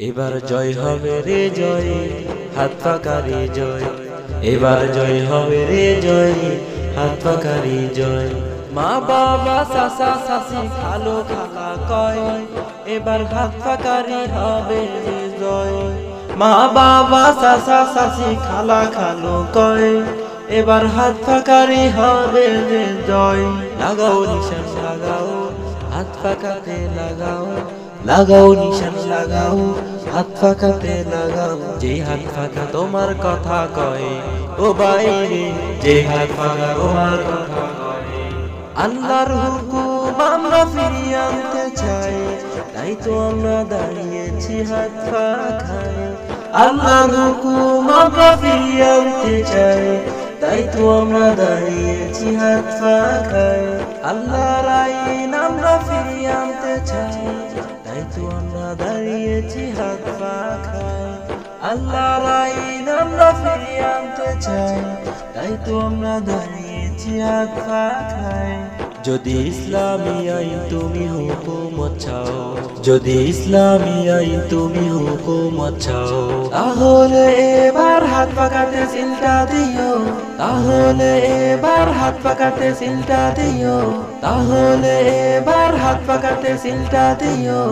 এবার জয় হবে রে জয় হাত পাকারি জয়। এবার জয় হবে রে জয় হাত পাকারি জয়। মা বাবা সাসা সাসি খালো খালা কয় এবার হাত পাকারি হবে রে জয়। মা বাবা সাসা সাসি খালা খালো কয় এবার হাত পাকারি হবে রে জয়। লাগাও নিশান লাগাও হাত পাকাতে লাগাও লাগাও, নিশান লাগাও, হাত ফাঁকাতে লাগাও, যে হাত ফাঁকা তোমার কথা কয়, ও বাইরে, যে হাত ফাঁকা তোমার কথা আল্লাহর হুকুম আমরা ফিরিয়ে আনতে চাই, তাই তো আমরা দাঁড়িয়েছি হাত পাখায় আল্লাহর হুকুম আমরা ফিরিয়ে আনতে চাই, তাই তো আমরা দাঁড়িয়েছি হাত পাখায় আল্লাহর আইন ফিরিয়ে আনতে চাই। তাই তো আমরা দাঁড়িয়েছি হাত পাখায় আল্লাহর আইন আমরা ফিরিয়ে আনতে চাই। তাই তো আমরা দাঁড়িয়েছি হাত পাখায় যদি ইসলামী আইন তুমি হুকুমত চাও, যদি ইসলামী আইন তুমি হুকুমত চাও, তাহলে হাত পাকাতে সিলটা দিও। তাহলে এবার হাত পাকাতে সিলটা দিও। তাহলে এবার হাত পাকাতে সিলটা দিও।